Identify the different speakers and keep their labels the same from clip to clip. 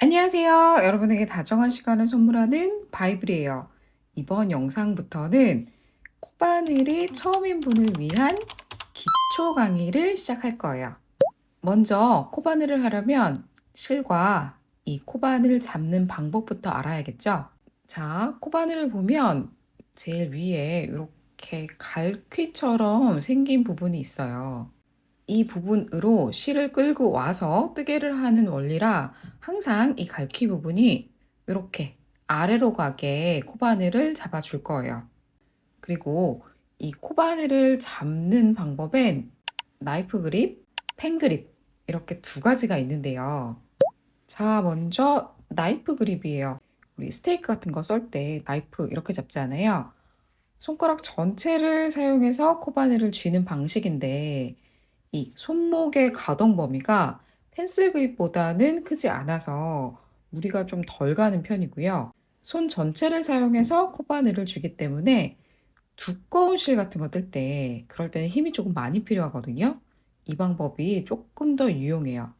Speaker 1: 안녕하세요. 여러분에게 다정한 시간을 선물하는 바이블이에요. 이번 영상부터는 코바늘이 처음인 분을 위한 기초 강의를 시작할 거예요. 먼저 코바늘을 하려면 실과 이 코바늘 잡는 방법부터 알아야겠죠? 자, 코바늘을 보면 제일 위에 이렇게 갈퀴처럼 생긴 부분이 있어요. 이 부분으로 실을 끌고 와서 뜨개를 하는 원리라 항상 이 갈퀴 부분이 이렇게 아래로 가게 코바늘을 잡아줄 거예요. 그리고 이 코바늘을 잡는 방법엔 나이프 그립, 펜 그립 이렇게 두 가지가 있는데요. 자, 먼저 나이프 그립이에요. 우리 스테이크 같은 거 썰 때 나이프 이렇게 잡잖아요. 손가락 전체를 사용해서 코바늘을 쥐는 방식인데 이 손목의 가동 범위가 펜슬 그립보다는 크지 않아서 무리가 좀 덜 가는 편이고요. 손 전체를 사용해서 코바늘을 쥐기 때문에 두꺼운 실 같은 거 뜰 때 그럴 때는 힘이 조금 많이 필요하거든요. 이 방법이 조금 더 유용해요.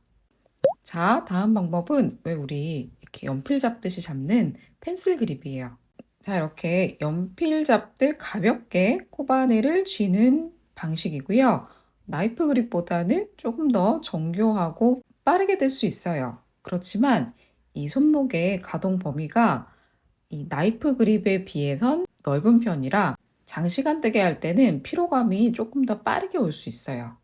Speaker 1: 자, 다음 방법은 왜 우리 이렇게 연필 잡듯이 잡는 펜슬 그립이에요. 자, 이렇게 연필 잡듯 가볍게 코바늘을 쥐는 방식이고요. 나이프 그립보다는 조금 더 정교하고 빠르게 될 수 있어요. 그렇지만 이 손목의 가동 범위가 이 나이프 그립에 비해선 넓은 편이라 장시간 뜨게 할 때는 피로감이 조금 더 빠르게 올 수 있어요.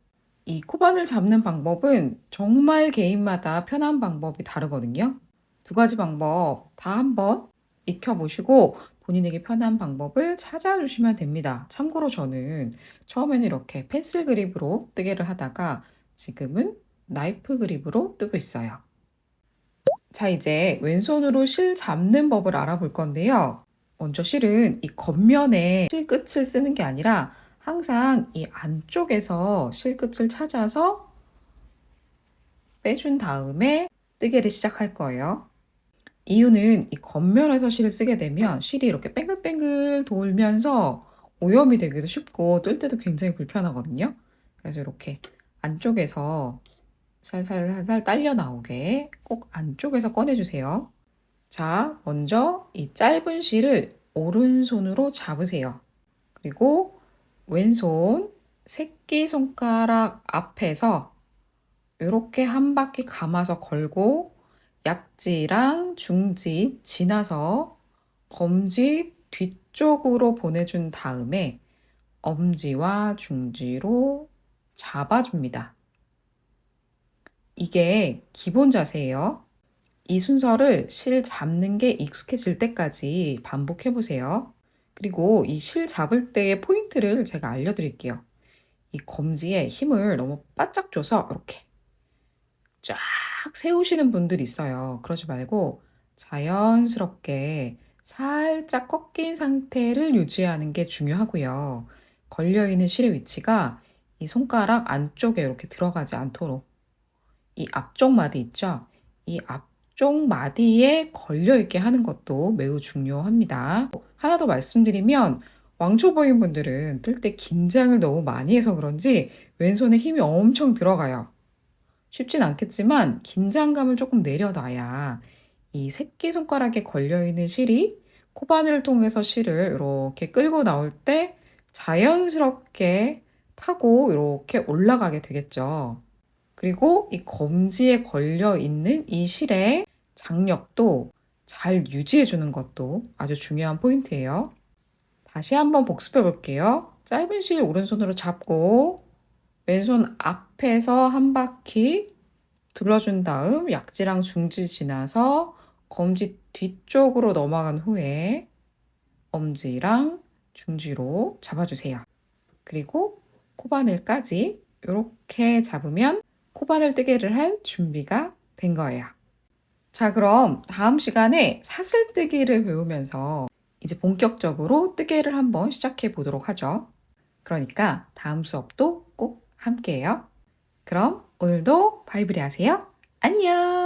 Speaker 1: 이 코바늘 잡는 방법은 정말 개인마다 편한 방법이 다르거든요. 두 가지 방법 다 한번 익혀보시고 본인에게 편한 방법을 찾아주시면 됩니다. 참고로 저는 처음에는 이렇게 펜슬 그립으로 뜨개를 하다가 지금은 나이프 그립으로 뜨고 있어요. 자, 이제 왼손으로 실 잡는 법을 알아볼 건데요. 먼저 실은 이 겉면에 실 끝을 쓰는 게 아니라 항상 이 안쪽에서 실 끝을 찾아서 빼준 다음에 뜨개를 시작할 거예요. 이유는 이 겉면에서 실을 쓰게 되면 실이 이렇게 뱅글뱅글 돌면서 오염이 되기도 쉽고 뜰 때도 굉장히 불편하거든요. 그래서 이렇게 안쪽에서 살살살살 딸려 나오게 꼭 안쪽에서 꺼내주세요. 자, 먼저 이 짧은 실을 오른손으로 잡으세요. 그리고 왼손 새끼손가락 앞에서 이렇게 한 바퀴 감아서 걸고 약지랑 중지 지나서 검지 뒤쪽으로 보내준 다음에 엄지와 중지로 잡아줍니다. 이게 기본 자세예요. 이 순서를 실 잡는 게 익숙해질 때까지 반복해 보세요. 그리고 이 실 잡을 때의 포인트를 제가 알려드릴게요. 이 검지에 힘을 너무 바짝 줘서 이렇게 쫙 세우시는 분들이 있어요. 그러지 말고 자연스럽게 살짝 꺾인 상태를 유지하는 게 중요하고요. 걸려있는 실의 위치가 이 손가락 안쪽에 이렇게 들어가지 않도록 이 앞쪽 마디 있죠? 이 앞쪽 마디에 걸려있게 하는 것도 매우 중요합니다. 하나 더 말씀드리면 왕초보인 분들은 뜰 때 긴장을 너무 많이 해서 그런지 왼손에 힘이 엄청 들어가요. 쉽진 않겠지만 긴장감을 조금 내려놔야 이 새끼손가락에 걸려있는 실이 코바늘을 통해서 실을 이렇게 끌고 나올 때 자연스럽게 타고 이렇게 올라가게 되겠죠. 그리고 이 검지에 걸려 있는 이 실의 장력도 잘 유지해 주는 것도 아주 중요한 포인트예요. 다시 한번 복습해 볼게요. 짧은 실 오른손으로 잡고 왼손 앞에서 한 바퀴 둘러준 다음 약지랑 중지 지나서 검지 뒤쪽으로 넘어간 후에 엄지랑 중지로 잡아주세요. 그리고 코바늘까지 이렇게 잡으면 코바늘 뜨개를 할 준비가 된 거예요. 자, 그럼 다음 시간에 사슬뜨기를 배우면서 이제 본격적으로 뜨개를 한번 시작해 보도록 하죠. 그러니까 다음 수업도 꼭 함께해요. 그럼 오늘도 바이블이 하세요. 안녕!